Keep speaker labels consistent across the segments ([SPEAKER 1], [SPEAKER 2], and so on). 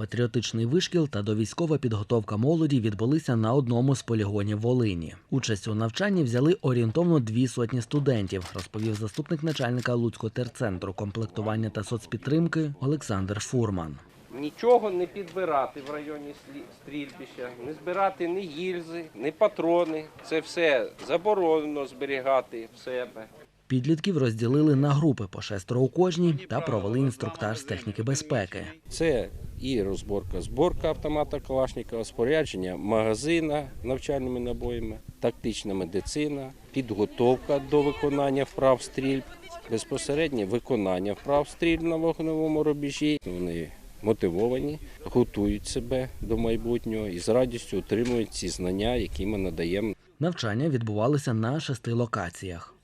[SPEAKER 1] Патріотичний вишкіл та довійськова підготовка молоді відбулися на одному з полігонів Волині. Участь у навчанні взяли орієнтовно дві сотні студентів, розповів заступник начальника Луцького терцентру комплектування та соцпідтримки Олександр Фурман.
[SPEAKER 2] Нічого не підбирати в районі стрільбища, не збирати ні гільзи, ні патрони. Це все заборонено зберігати в себе.
[SPEAKER 1] Підлітків розділили на групи по шестеро у кожній та провели інструктаж з техніки безпеки.
[SPEAKER 2] Це і розборка, зборка автомата Калашникова, спорядження магазина навчальними набоями, тактична медицина, підготовка до виконання вправ стрільб, безпосереднє виконання вправ стрільб на вогневому рубежі. Вони мотивовані, готують себе до майбутнього і з радістю отримують ці знання, які ми надаємо
[SPEAKER 1] Навчання відбувалися на шести локаціях.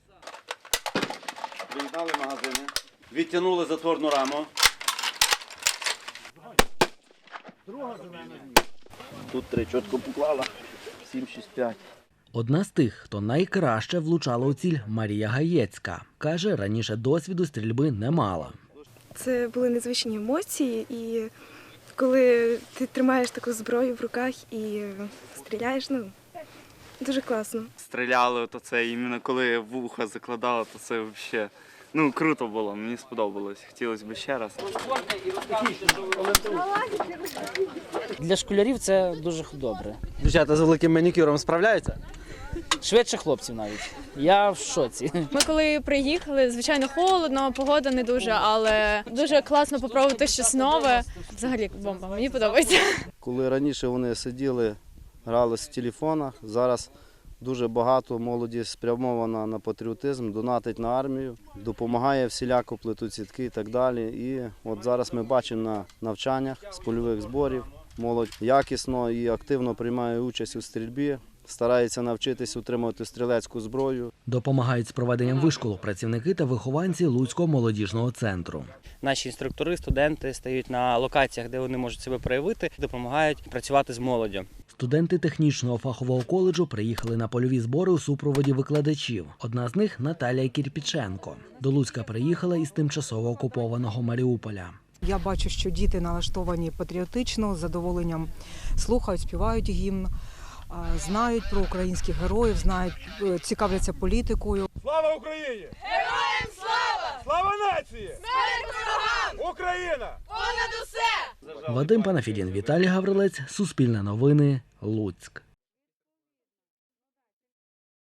[SPEAKER 3] Виєднали магазини, відтягнули затворну раму. Тут три чітко поклала. 7, 6, 5.
[SPEAKER 1] Одна з тих, хто найкраще влучала у ціль, Марія Гаєцька. Каже, раніше досвіду стрільби не мала.
[SPEAKER 4] Це були незвичні емоції, і коли ти тримаєш таку зброю в руках і стріляєш, ну дуже класно.
[SPEAKER 5] стріляли, то це іменно коли вуха закладали, то це взагалі ну, круто було, мені сподобалось. Хотілося б ще раз.
[SPEAKER 6] Для школярів це дуже добре.
[SPEAKER 7] Дівчата з великим манікюром справляються?
[SPEAKER 6] Швидше хлопців навіть. Я в шоці.
[SPEAKER 8] Ми коли приїхали, звичайно, холодно, погода не дуже, але дуже класно попробувати щось нове. Взагалі бомба, мені подобається.
[SPEAKER 9] Коли раніше вони сиділи, грали в телефонах, зараз дуже багато молоді спрямована на патріотизм, донатить на армію, допомагає всіляко плетуть сітки і так далі. І от зараз ми бачимо на навчаннях з польових зборів, молодь якісно і активно приймає участь у стрільбі, старається навчитись утримувати стрілецьку зброю.
[SPEAKER 1] Допомагають з проведенням вишколу працівники та вихованці Луцького молодіжного центру.
[SPEAKER 10] Наші інструктори, студенти стають на локаціях, де вони можуть себе проявити, допомагають працювати з молоддю.
[SPEAKER 1] Студенти технічного фахового коледжу приїхали на польові збори у супроводі викладачів. Одна з них Наталія Кірпіченко. До Луцька приїхала із тимчасово окупованого Маріуполя.
[SPEAKER 11] Я бачу, що діти налаштовані патріотично, з задоволенням слухають, співають гімн, знають про українських героїв, знають, е, цікавляться політикою.
[SPEAKER 12] Слава Україні! Героям слава! Слава нації! Смерть ворогам! Україна!
[SPEAKER 1] Вадим Панафідін, Віталій Гаврилець, Суспільне новини, Луцьк.